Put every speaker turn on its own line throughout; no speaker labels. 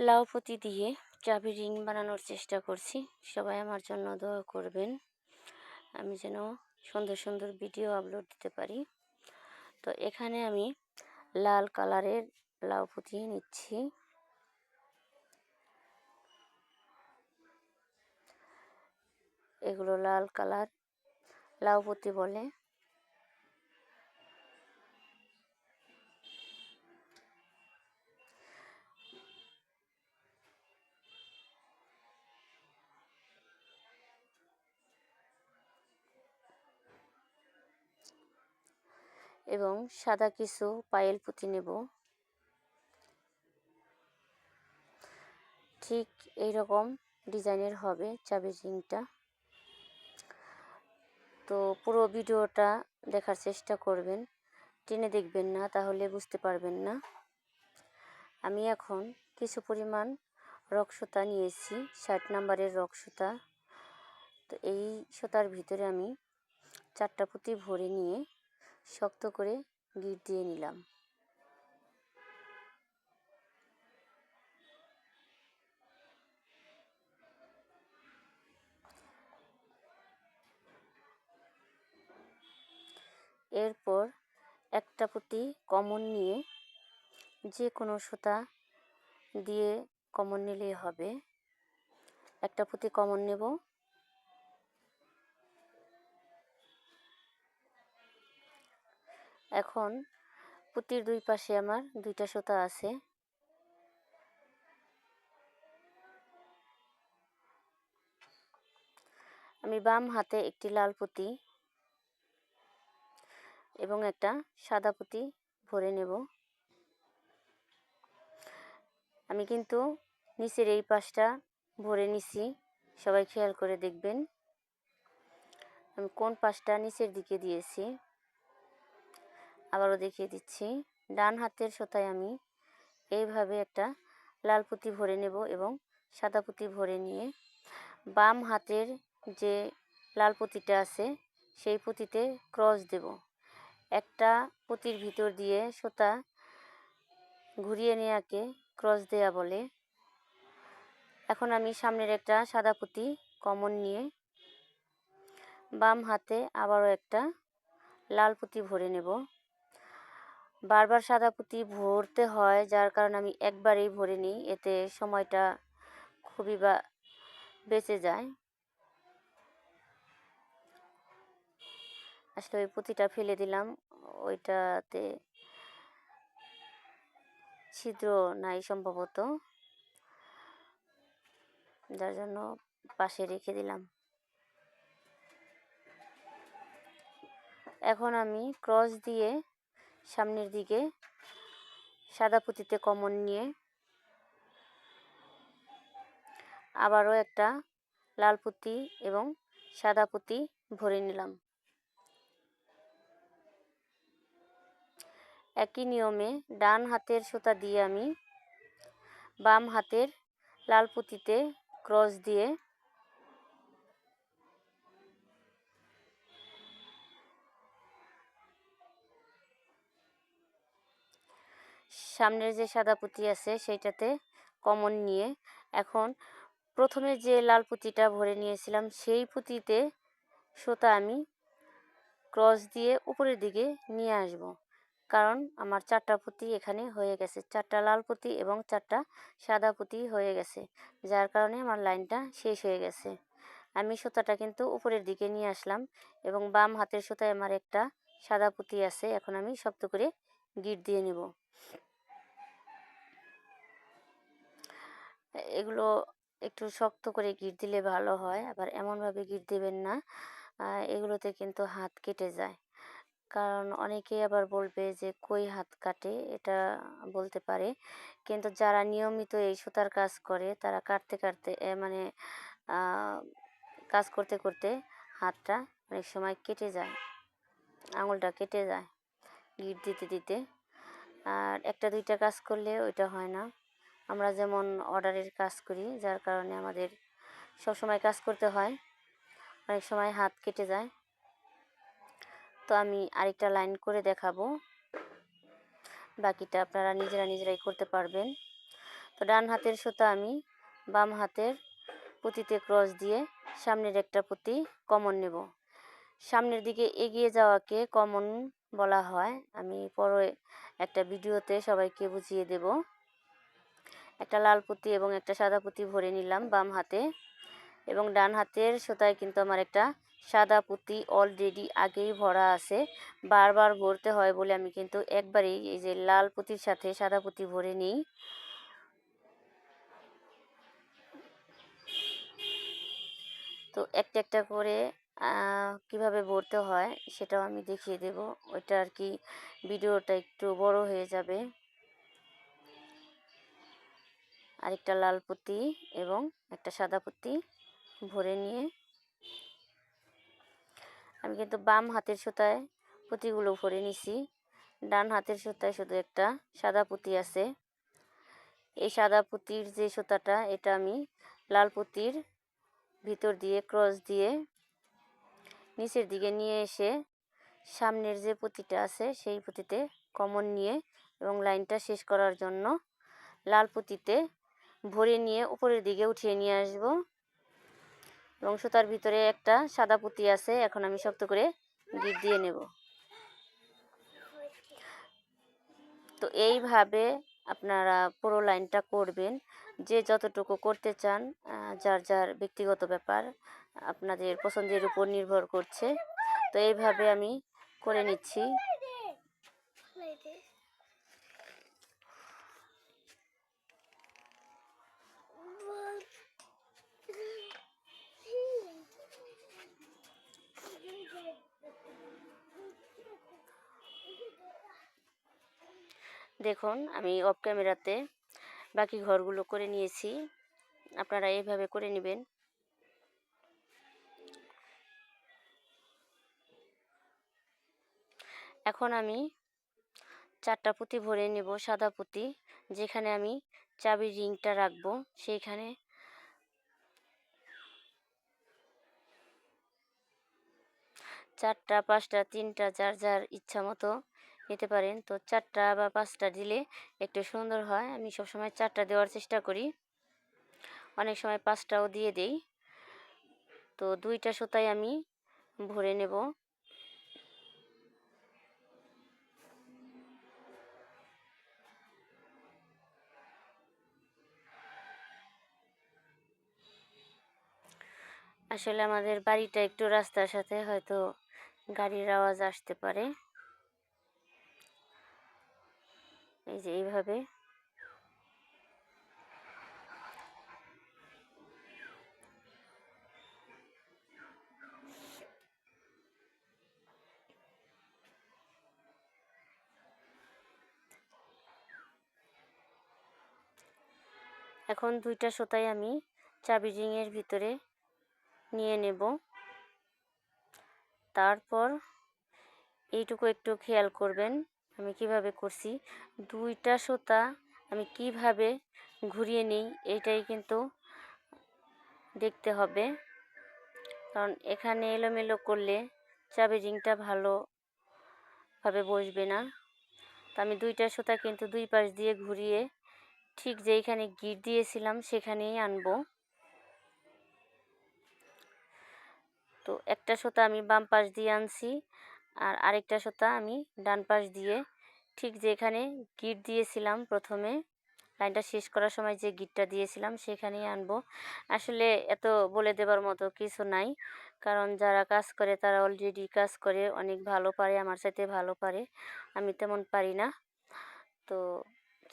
লাউ পুঁতি দিয়ে চাবি রিং বানানোর চেষ্টা করছি। সবাই আমার জন্য দোয়া করবেন। আমি যেন সুন্দর সুন্দর ভিডিও আপলোড দিতে পারি। তো এখানে আমি লাল কালারের লাউ পুঁতিয়ে নিচ্ছি। এগুলো লাল কালার, লাউ পুঁতি বলে। এবং সাদা কিছু পায়েল পুঁতি নেব। ঠিক এই রকম ডিজাইনের হবে চাবি রিংটা। তো পুরো ভিডিওটা দেখার চেষ্টা করবেন। টেনে দেখবেন না, তাহলে বুঝতে পারবেন না। আমি এখন কিছু পরিমাণ রক সুতা নিয়েছি, ষাট নাম্বারের রক সুতা। তো এই সুতার ভিতরে আমি চারটা পুঁতি ভরে নিয়ে শক্ত করে গিট দিয়ে নিলাম। এরপর একটা পুঁতি কমন নিয়ে যে কোনো সুতা দিয়ে কমন নিলেই হবে। একটা পুঁতি কমন নেব। এখন পুঁতির দুই পাশে আমার দুইটা সুতা আছে। আমি বাম হাতে একটি লাল পুঁতি এবং একটা সাদা পুঁতি ভরে নেব। আমি কিন্তু নিচের এই পাশটা ভরে নিছি, সবাই খেয়াল করে দেখবেন। আমি কোন পাশটা নিচের দিকে দিয়েছি? আবারও দেখিয়ে দিচ্ছি। ডান হাতের সোতায় আমি এইভাবে একটা লাল পুঁতি ভরে নেব এবং সাদা পুঁতি ভরে নিয়ে বাম হাতের যে লাল পুঁতিটা আছে, সেই পুঁতিতে ক্রস দেব। একটা পুঁতির ভিতর দিয়ে সোতা ঘুরিয়ে নেওয়াকে ক্রস দেয়া বলে। এখন আমি সামনের একটা সাদা পুঁতি কমন নিয়ে বাম হাতে আবারও একটা লাল পুঁতি ভরে নেব। বারবার সাদা পুঁতি ভরতে হয়, যার কারণে আমি একবারেই ভরে নিই এতে সময়টা খুবই বা বেঁচে যায়। আসলে ওই পুঁতিটা ফেলে দিলাম। ওইটাতে ছিদ্র নাই সম্ভবত। যার জন্য পাশে রেখে দিলাম। এখন আমি ক্রস দিয়ে সামনের দিকে, সাদা পুঁতিতে কমন নিয়ে। আবারও একটা লাল পুঁতি এবং সাদা পুঁতি ভরে নিলাম। একই নিয়মে ডান হাতের সুতা দিয়ে আমি বাম হাতের লাল পুঁতিতে ক্রস দিয়ে সামনের যে সাদা পুঁতি আছে সেইটাতে কমন নিয়ে এখন প্রথমে যে লাল পুঁতিটা ভরে নিয়েছিলাম সেই পুঁতিতে সুতা আমি ক্রস দিয়ে উপরের দিকে নিয়ে আসব। কারণ আমার চারটা পুঁতি এখানে হয়ে গেছে। চারটা লাল পুঁতি এবং চারটা সাদা পুঁতি হয়ে গেছে, যার কারণে আমার লাইনটা শেষ হয়ে গেছে। আমি সুতাটা কিন্তু উপরের দিকে নিয়ে আসলাম এবং বাম হাতের সুতায় আমার একটা সাদা পুঁতি আছে, এখন আমি শক্ত করে গিট দিয়ে নেব। এগুলো একটু শক্ত করে গিট দিলে ভালো হয়। আবার এমনভাবে গিট দেবেন না এগুলোতে কিন্তু হাত কেটে যায়। কারণ অনেকেই আবার বলবে যে, কই হাত কাটে? এটা বলতে পারে। কিন্তু যারা নিয়মিত এই সুতার কাজ করে, তারা কাটতে কাটতে মানে কাজ করতে করতে হাতটা অনেক সময় কেটে যায়। আঙুলটা কেটে যায় গিট দিতে দিতে। আর একটা দুইটা কাজ করলে ওইটা হয় না। আমরা যেমন অর্ডারের কাজ করি, যার কারণে আমাদের সব সময় কাজ করতে হয়। অনেক সময় হাত কেটে যায়। তো আমি আরেকটা লাইন করে দেখাবো। বাকিটা আপনারা নিজেরা নিজেরাই করতে পারবেন। তো ডান হাতের সুতা আমি বাম হাতের পুঁতিতে ক্রস দিয়ে সামনের একটা পুঁতি কমন নেব। সামনের দিকে এগিয়ে যাওয়াকে কমন বলা হয়। আমি পরে একটা ভিডিওতে সবাইকে বুঝিয়ে দেব। একটা লাল পুঁতি এবং একটা সাদা পুঁতি ভরে নিলাম বাম হাতে। এবং ডান হাতের সুতায় কিন্তু আমার একটা সাদা পুঁতি অলরেডি আগেই ভরা আছে। বারবার ভরতে হয় বলে আমি কিন্তু একবারেই এই যে লাল পুঁতির সাথে সাদা পুঁতি ভরে নিই। তো একটা একটা করে কীভাবে ভরতে হয় সেটাও আমি দেখিয়ে দেব। ওইটা আর কি, ভিডিওটা একটু বড় হয়ে যাবে। আরেকটা লাল পুঁতি এবং একটা সাদা পুঁতি ভরে নিয়ে আমি কিন্তু বাম হাতের সুতায় পুঁতিগুলো ভরে নিছি। ডান হাতের সুতায় শুধু একটা সাদা পুঁতি আছে। এই সাদা পুঁতির যে সুতাটা, এটা আমি লাল পুঁতির ভিতর দিয়ে, ক্রস দিয়ে নিচের দিকে নিয়ে এসে সামনের যে পুঁতিটা আছে, সেই পুঁতিতে কমন নিয়ে এবং লাইনটা শেষ করার জন্য লাল পুঁতিতে ভরে নিয়ে উপরের দিকে উঠিয়ে নিয়ে আসব। এবং সুতার ভিতরে একটা সাদা পুঁতি আছে, এখন আমি শক্ত করে গিট দিয়ে নেব। তো এইভাবে আপনারা পুরো লাইনটা করবেন। যে যতটুকু করতে চান যার যার ব্যক্তিগত ব্যাপার, আপনাদের পছন্দের উপর নির্ভর করছে। তো এইভাবে আমি করে নিচ্ছি। দেখুন, আমি অফ ক্যামেরাতে বাকি ঘরগুলো করে নিয়েছি। আপনারা এইভাবে করে নেবেন। এখন আমি চারটা পুঁতি ভরে নেব, সাদা পুঁতি। যেখানে আমি চাবির রিংটা রাখব, সেইখানে চারটা, পাঁচটা, তিনটা, যার যার ইচ্ছা মতো নিতে পারেন। তো চারটা বা পাঁচটা দিলে একটু সুন্দর হয়। আমি সবসময় চারটা দেওয়ার চেষ্টা করি। অনেক সময় পাঁচটাও দিয়ে দেই। তো দুইটা সুতাই আমি ভরে নেব। আসলে আমাদের বাড়িটা একটু রাস্তার সাথে, হয়তো গাড়ির আওয়াজ আসতে পারে। এই যে এইভাবে। এখন দুইটা সুতাই আমি চাবি রিংয়ের ভিতরে নিয়ে নেব। তারপর এইটুকু একটু খেয়াল করবেন। আমি কীভাবে করছি? দুইটা সুতা আমি কীভাবে ঘুরিয়ে নিই এইটাই কিন্তু দেখতে হবে। কারণ এখানে এলোমেলো করলে চাবি রিংটা ভালোভাবে বসবে না। তো আমি দুইটা সুতা কিন্তু দুই পাশ দিয়ে ঘুরিয়ে ঠিক যেইখানে গিট দিয়েছিলাম সেখানেই আনব। তো একটা সুতা আমি বাম পাশ দিয়ে আনছি। আর আরেকটা সুতা আমি ডান পাশ দিয়ে ঠিক যেখানে গিট দিয়েছিলাম প্রথমে, লাইনটা শেষ করার সময় যে গিটটা দিয়েছিলাম সেখানেই আনব। আসলে এত বলে দেবার মতো কিছু নাই, কারণ যারা কাজ করে তারা অলরেডি কাজ করে, অনেক ভালো পারে, আমার সাথে ভালো পারে, আমি তেমন পারি না। তো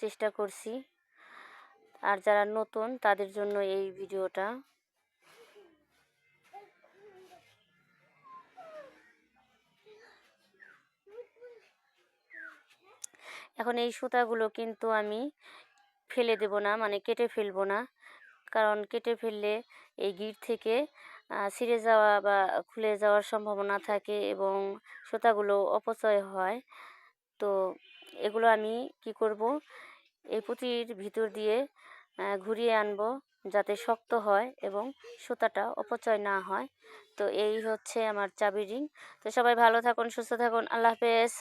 চেষ্টা করছি। আর যারা নতুন তাদের জন্য এই ভিডিওটা এখন এই সুতাগুলো কিন্তু আমি ফেলে দেব না মানে কেটে ফেলব না। কারণ কেটে ফেললে এই গিট থেকে ছিঁড়ে যাওয়া বা খুলে যাওয়ার সম্ভাবনা থাকে এবং সুতাগুলো অপচয় হয়। তো এগুলো আমি কি করব? এই পুঁতির ভিতর দিয়ে ঘুরিয়ে আনব যাতে শক্ত হয় এবং সুতাটা অপচয় না হয়। তো এই হচ্ছে আমার চাবি রিং। তো সবাই ভালো থাকুন, সুস্থ থাকুন। আল্লাহ হাফেজ।